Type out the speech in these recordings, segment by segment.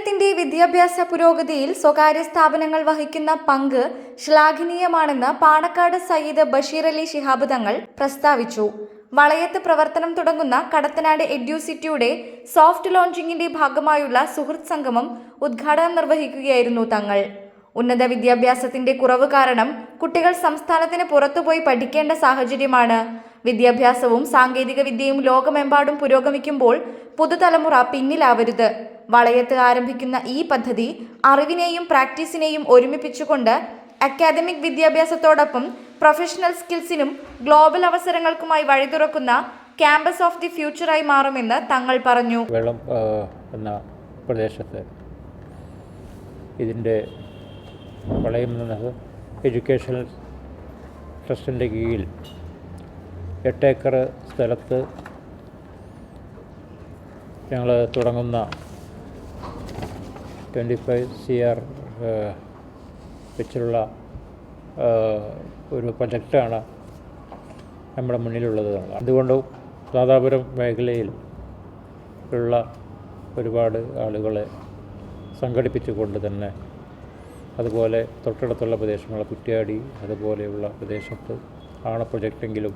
കേരളത്തിന്റെ വിദ്യാഭ്യാസ പുരോഗതിയിൽ സ്വകാര്യ സ്ഥാപനങ്ങൾ വഹിക്കുന്ന പങ്ക് ശ്ലാഘനീയമാണെന്ന് പാണക്കാട് സയ്യിദ് ബഷീർ അലി ശിഹാബ് തങ്ങൾ പ്രസ്താവിച്ചു. വളയത്ത് പ്രവർത്തനം തുടങ്ങുന്ന കടത്തനാട് എഡ്യൂസിറ്റിയുടെ സോഫ്റ്റ് ലോഞ്ചിങ്ങിന്റെ ഭാഗമായുള്ള സുഹൃത്ത് സംഗമം ഉദ്ഘാടനം നിർവഹിക്കുകയായിരുന്നു തങ്ങൾ. ഉന്നത വിദ്യാഭ്യാസത്തിന്റെ കുറവ് കാരണം കുട്ടികൾ സംസ്ഥാനത്തിന് പുറത്തുപോയി പഠിക്കേണ്ട സാഹചര്യമാണ്. വിദ്യാഭ്യാസവും സാങ്കേതിക വിദ്യയും ലോകമെമ്പാടും പുരോഗമിക്കുമ്പോൾ പുതുതലമുറ പിന്നിലാവരുത്. വളയത്ത് ആരംഭിക്കുന്ന ഈ പദ്ധതി അറിവിനെയും പ്രാക്ടീസിനെയും ഒരുമിപ്പിച്ചുകൊണ്ട് അക്കാദമിക് വിദ്യാഭ്യാസത്തോടൊപ്പം പ്രൊഫഷണൽ സ്കിൽസിനും ഗ്ലോബൽ അവസരങ്ങൾക്കുമായി വഴിതുറക്കുന്ന ക്യാമ്പസ് ഓഫ് ദി ഫ്യൂച്ചറായി മാറുമെന്ന് തങ്ങൾ പറഞ്ഞു. വെള്ളം എന്ന പ്രദേശത്ത് ഇതിന്റെ വളയം എന്നത് എഡ്യൂക്കേഷണൽ ട്രസ്റ്റിന്റെ കീഴിൽ. എട്ടേക്കർ സ്ഥലത്ത് ഞങ്ങൾ തുടങ്ങുന്ന ട്വന്റി ഫൈവ് സി ആർ വെച്ചുള്ള ഒരു പ്രൊജക്റ്റാണ് നമ്മുടെ മുന്നിലുള്ളത്. അതുകൊണ്ട് ദാദാപുരം മേഖലയിൽ ഉള്ള ഒരുപാട് ആളുകളെ സംഘടിപ്പിച്ചുകൊണ്ട് തന്നെ അതുപോലെ തൊട്ടടുത്തുള്ള പ്രദേശങ്ങൾ കുറ്റ്യാടി അതുപോലെയുള്ള പ്രദേശത്ത് ആണ് പ്രൊജക്റ്റെങ്കിലും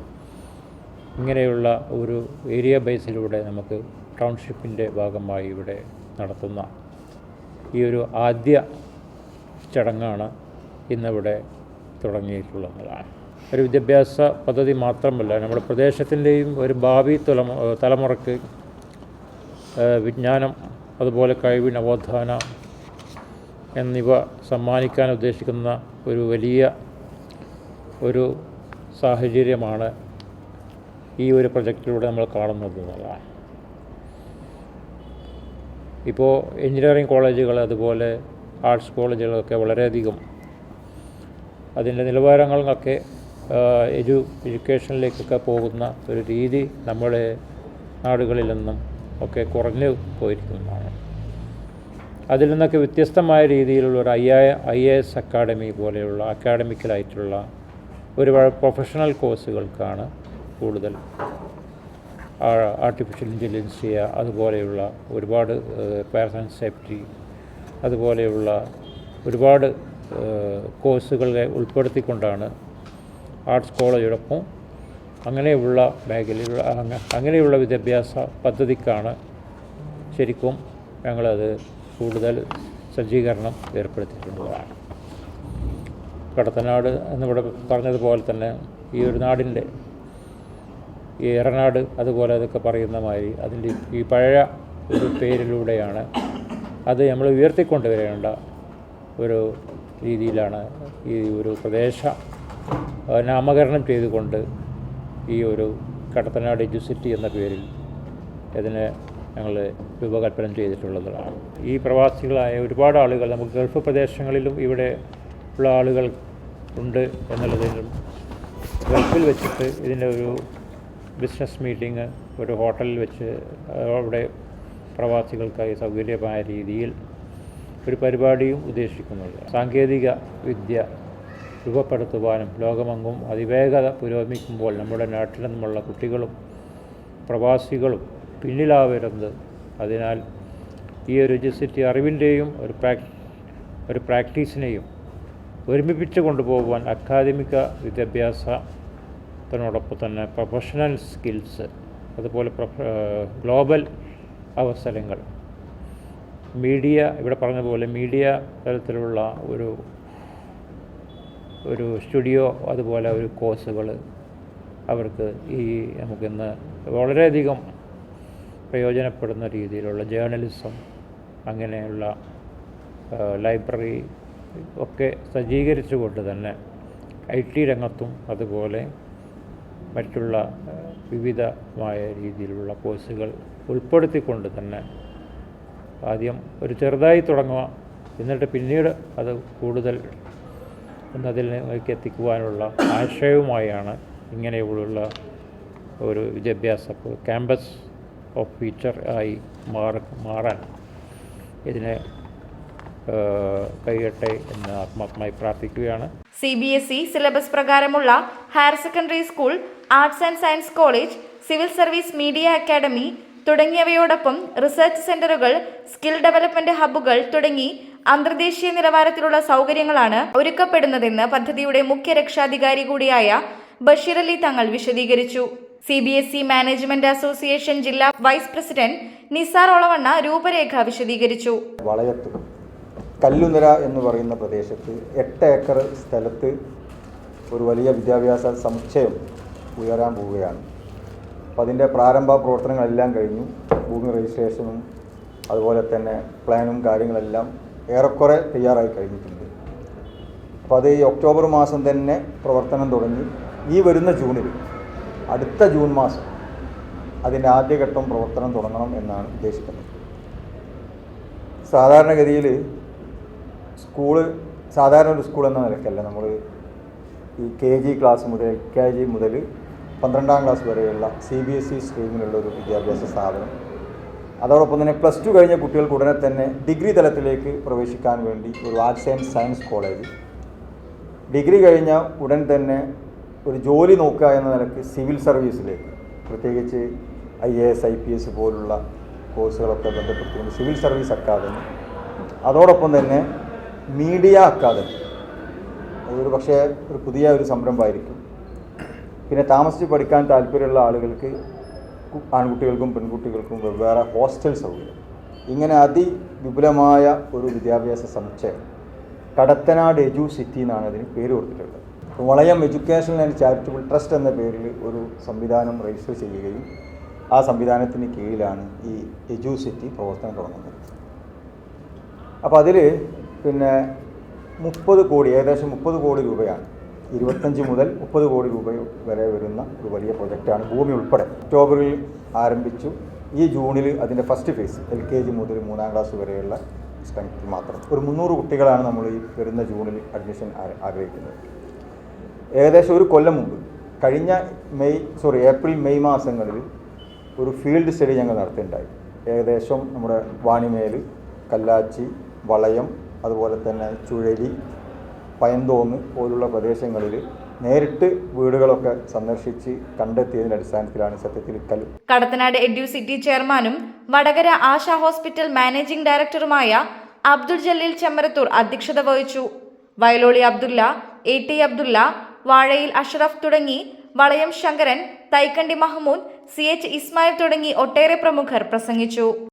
ഇങ്ങനെയുള്ള ഒരു ഏരിയ ബേസിലൂടെ നമുക്ക് ടൗൺഷിപ്പിന്റെ ഭാഗമായി ഇവിടെ നടത്തുന്ന ഈ ഒരു ആദ്യ ചടങ്ങാണ് ഇന്നിവിടെ തുടങ്ങിയിട്ടുള്ളതാണ് ഒരു വിദ്യാഭ്യാസ പദ്ധതി മാത്രമല്ല നമ്മുടെ പ്രദേശത്തിന്റെയും ഒരു ഭാവി തലമു തലമുറയ്ക്ക് വിജ്ഞാനം അതുപോലെ കഴിവ് നവോത്ഥാന എന്നിവ സമ്മാനിക്കാൻ ഉദ്ദേശിക്കുന്ന ഒരു വലിയ ഒരു സാഹചര്യമാണ് ഈ ഒരു പ്രൊജക്റ്റിലൂടെ നമ്മൾ കാണുന്നത് എന്നുള്ളതാണ് ഇപ്പോൾ എഞ്ചിനീയറിംഗ് കോളേജുകൾ അതുപോലെ ആർട്സ് കോളേജുകളൊക്കെ വളരെയധികം അതിന്റെ നിലവാരങ്ങളൊക്കെ എജു എഡ്യൂക്കേഷനിലേക്കൊക്കെ പോകുന്ന ഒരു രീതി നമ്മുടെ നാടുകളിൽ നിന്നും ഒക്കെ കുറഞ്ഞു പോയിരിക്കുന്നതാണ്. അതിൽ നിന്നൊക്കെ വ്യത്യസ്തമായ രീതിയിലുള്ള ഒരു I I A S academy പോലെയുള്ള അക്കാഡമിക്കലായിട്ടുള്ള ഒരുപാട് പ്രൊഫഷണൽ കോഴ്സുകൾക്കാണ് കൂടുതൽ ആർട്ടിഫിഷ്യൽ ഇന്റലിജൻസ് അതുപോലെയുള്ള ഒരുപാട് പേഴ്സൺ സേഫ്റ്റി അതുപോലെയുള്ള ഒരുപാട് കോഴ്സുകളെ ഉൾപ്പെടുത്തിക്കൊണ്ടാണ് ആർട്സ് കോളേജോടൊപ്പം അങ്ങനെയുള്ള മേഖലയിലുള്ള അങ്ങ- അങ്ങനെയുള്ള വിദ്യാഭ്യാസ പദ്ധതിക്കാണ് ശരിക്കും ഞങ്ങളത് കൂടുതൽ സജ്ജീകരണം ഏർപ്പെടുത്തിയിട്ടുള്ളതാണ് കടത്തനാട് എന്നിവിടെ പറഞ്ഞതുപോലെ തന്നെ ഈ ഒരു നാടിന്റെ ഈ എറനാട് അതുപോലെ അതൊക്കെ പറയുന്ന മാതിരി അതിന്റെ ഈ പഴയ ഒരു പേരിലൂടെയാണ് അത് നമ്മൾ ഉയർത്തിക്കൊണ്ടുവരേണ്ട ഒരു രീതിയിലാണ് ഈ ഒരു പ്രദേശ നാമകരണം ചെയ്തുകൊണ്ട് ഈ ഒരു കടത്തനാട് എഡ്യൂസിറ്റി എന്ന പേരിൽ ഇതിനെ ഞങ്ങൾ രൂപകൽപ്പന ചെയ്തിട്ടുള്ളതാണ്. ഈ പ്രവാസികളായ ഒരുപാട് ആളുകൾ നമുക്ക് ഗൾഫ് പ്രദേശങ്ങളിലും ഇവിടെ ഉള്ള ആളുകൾ ഉണ്ട് എന്നുള്ളതിലും ഗൾഫിൽ വെച്ചിട്ട് ഇതിന്റെ ഒരു ബിസിനസ് മീറ്റിംഗ് ഒരു ഹോട്ടലിൽ വെച്ച് അവിടെ പ്രവാസികൾക്കായി സൗകര്യമായ രീതിയിൽ ഒരു പരിപാടിയും ഉദ്ദേശിക്കുന്നുണ്ട്. സാങ്കേതിക വിദ്യ രൂപപ്പെടുത്തുവാനും ലോകമെങ്ങും അതിവേഗത പുരോഗമിക്കുമ്പോൾ നമ്മുടെ നാട്ടിൽ നിന്നുമുള്ള കുട്ടികളും പ്രവാസികളും പിന്നിലാവരുത് അതിനാൽ ഈ ഒരു രജിസിറ്റി അറിവിന്റെയും ഒരു പ്രാക് ഒരു പ്രാക്ടീസിനെയും ഒരുമിപ്പിച്ച് കൊണ്ടുപോകുവാൻ അക്കാദമിക വിദ്യാഭ്യാസത്തിനോടൊപ്പം തന്നെ പ്രൊഫഷണൽ സ്കിൽസ് അതുപോലെ ഗ്ലോബൽ അവസരങ്ങൾ മീഡിയ ഇവിടെ പറഞ്ഞ പോലെ മീഡിയ തരത്തിലുള്ള ഒരു ഒരു സ്റ്റുഡിയോ അതുപോലെ ഒരു കോഴ്സുകൾ അവർക്ക് ഈ നമുക്കിന്ന് വളരെയധികം പ്രയോജനപ്പെടുന്ന രീതിയിലുള്ള ജേർണലിസം അങ്ങനെയുള്ള ലൈബ്രറി ഒക്കെ സജ്ജീകരിച്ചുകൊണ്ട് തന്നെ ഐ ടി രംഗത്തും അതുപോലെ മറ്റുള്ള വിവിധമായ രീതിയിലുള്ള കോഴ്സുകൾ ഉൾപ്പെടുത്തിക്കൊണ്ട് തന്നെ ആദ്യം ഒരു ചെറുതായി തുടങ്ങുക എന്നിട്ട് പിന്നീട് അത് കൂടുതൽ എന്നതിലേക്ക് എത്തിക്കുവാനുള്ള ആശയവുമായാണ് ഇങ്ങനെയുള്ള ഒരു വിദ്യാഭ്യാസ ക്യാമ്പസ് ഓഫ് ഫ്യൂച്ചർ ആയി മാറ മാറാൻ. ഇതിനെ കഴിയട്ടെ എന്ന് ആത്മാർത്ഥമായി പ്രാർത്ഥിക്കുകയാണ്. C B S E syllabus പ്രകാരമുള്ള higher secondary school arts and science college civil service media academy തുടങ്ങിയവയോടൊപ്പം research സെന്ററുകൾ സ്കിൽ ഡെവലപ്മെന്റ് ഹബ്ബുകൾ തുടങ്ങി അന്തർദേശീയ നിലവാരത്തിലുള്ള സൗകര്യങ്ങളാണ് ഒരുക്കപ്പെടുന്നതെന്ന് പദ്ധതിയുടെ മുഖ്യ രക്ഷാധികാരി കൂടിയായ ബഷീർ അലി തങ്ങൾ വിശദീകരിച്ചു. C B S E management association ജില്ലാ വൈസ് പ്രസിഡന്റ് നിസാർ ഒളവണ്ണ രൂപരേഖ വിശദീകരിച്ചു. വളയത്ത് കല്ലുനിര എന്ന് പറയുന്ന പ്രദേശത്ത് എട്ട് ഏക്കർ സ്ഥലത്ത് ഒരു വലിയ വിദ്യാഭ്യാസ സമുച്ചയം ഉയരാൻ പോവുകയാണ്. അപ്പം അതിന്റെ പ്രാരംഭ പ്രവർത്തനങ്ങളെല്ലാം കഴിഞ്ഞു. ഭൂമി രജിസ്ട്രേഷനും അതുപോലെ തന്നെ പ്ലാനും കാര്യങ്ങളെല്ലാം ഏറെക്കുറെ തയ്യാറായി കഴിഞ്ഞിട്ടുണ്ട്. അപ്പോൾ അത് ഈ ഒക്ടോബർ മാസം തന്നെ പ്രവർത്തനം തുടങ്ങി. ഈ വരുന്ന ജൂണിൽ അടുത്ത ജൂൺ മാസം അതിന്റെ ആദ്യഘട്ടം പ്രവർത്തനം തുടങ്ങണം എന്നാണ് ഉദ്ദേശിക്കുന്നത്. സാധാരണഗതിയിൽ സ്കൂൾ സാധാരണ ഒരു സ്കൂൾ എന്ന നിലയ്ക്കല്ല നമ്മൾ ഈ കെ ജി ക്ലാസ് മുതൽ എൽ കെ ജി മുതൽ പന്ത്രണ്ടാം ക്ലാസ് വരെയുള്ള സി ബി എസ് ഇ സ്ട്രീമിലുള്ള ഒരു വിദ്യാഭ്യാസ സ്ഥാപനം. അതോടൊപ്പം തന്നെ പ്ലസ് ടു കഴിഞ്ഞ കുട്ടികൾക്ക് ഉടനെ തന്നെ ഡിഗ്രി തലത്തിലേക്ക് പ്രവേശിക്കാൻ വേണ്ടി ഒരു arts and science college. Degree കഴിഞ്ഞ ഉടൻ തന്നെ ഒരു ജോലി നോക്കുക എന്ന നിലയ്ക്ക് സിവിൽ സർവീസിലേക്ക് പ്രത്യേകിച്ച് I A S I P S പോലുള്ള കോഴ്സുകളൊക്കെ ബന്ധപ്പെട്ടുകൊണ്ട് സിവിൽ സർവീസ് അക്കാദമി. അതോടൊപ്പം തന്നെ മീഡിയ അക്കാദമി. അതൊരു പക്ഷേ ഒരു പുതിയ ഒരു സംരംഭമായിരിക്കും. പിന്നെ താമസിച്ച് പഠിക്കാൻ താല്പര്യമുള്ള ആളുകൾക്ക് ആൺകുട്ടികൾക്കും പെൺകുട്ടികൾക്കും വെവ്വേറെ ഹോസ്റ്റൽ സൗകര്യം. ഇങ്ങനെ അതിവിപുലമായ ഒരു വിദ്യാഭ്യാസ സമുച്ചയം കടത്തനാട് എജു സിറ്റി എന്നാണ് അതിന് പേര് കൊടുത്തിട്ടുള്ളത്. Valayam education and charitable trust എന്ന പേരിൽ ഒരു സംവിധാനം രജിസ്റ്റർ ചെയ്യുകയും ആ സംവിധാനത്തിന് കീഴിലാണ് ഈ എജു സിറ്റി പ്രവർത്തനം തുടങ്ങുന്നത്. അപ്പോൾ അതിൽ പിന്നെ മുപ്പത് കോടി ഏകദേശം മുപ്പത് കോടി രൂപയാണ്. ഇരുപത്തഞ്ച് മുതൽ മുപ്പത് കോടി രൂപ വരെ വരുന്ന ഒരു വലിയ പ്രൊജക്റ്റാണ് ഭൂമി ഉൾപ്പെടെ. ഒക്ടോബറിൽ ആരംഭിച്ചു. ഈ ജൂണിൽ അതിന്റെ first phase L K G മുതൽ മൂന്നാം ക്ലാസ് വരെയുള്ള സ്ട്രെങ്ത് മാത്രം. ഒരു മുന്നൂറ് കുട്ടികളാണ് നമ്മൾ ഈ വരുന്ന ജൂണിൽ അഡ്മിഷൻ ആഗ്രഹിക്കുന്നത്. ഏകദേശം ഒരു കൊല്ലം മുമ്പ് കഴിഞ്ഞ മെയ് സോറി ഏപ്രിൽ മെയ് മാസങ്ങളിൽ ഒരു ഫീൽഡ് സ്റ്റഡി ഞങ്ങൾ നടത്തിയിട്ടുണ്ടായി. ഏകദേശം നമ്മുടെ വാണിമേൽ കല്ലാച്ചി വളയം അതുപോലെ തന്നെ ചുഴലി പയന്തോന്ന് പോലുള്ള പ്രദേശങ്ങളിൽ നേരിട്ട് വീടുകളൊക്കെ സന്ദർശിച്ച് കണ്ടെത്തിയതിന്റെ അടിസ്ഥാനത്തിലാണ് സത്യത്തിൽ കൽ കടത്തനാട് എഡ്യൂസിറ്റി ചെയർമാനും വടകര ആശ ഹോസ്പിറ്റൽ മാനേജിംഗ് ഡയറക്ടറുമായ അബ്ദുൾ ജലീൽ ചെമ്മരത്തൂർ അധ്യക്ഷത വഹിച്ചു. വയലോളി അബ്ദുല്ല എ ടി അബ്ദുല്ല വാഴയിൽ അഷ്റഫ് തുടങ്ങി വളയം ശങ്കരൻ തൈക്കണ്ടി മഹ്മൂദ് സി എച്ച് ഇസ്മായിൽ തുടങ്ങി ഒട്ടേറെ പ്രമുഖർ പ്രസംഗിച്ചു.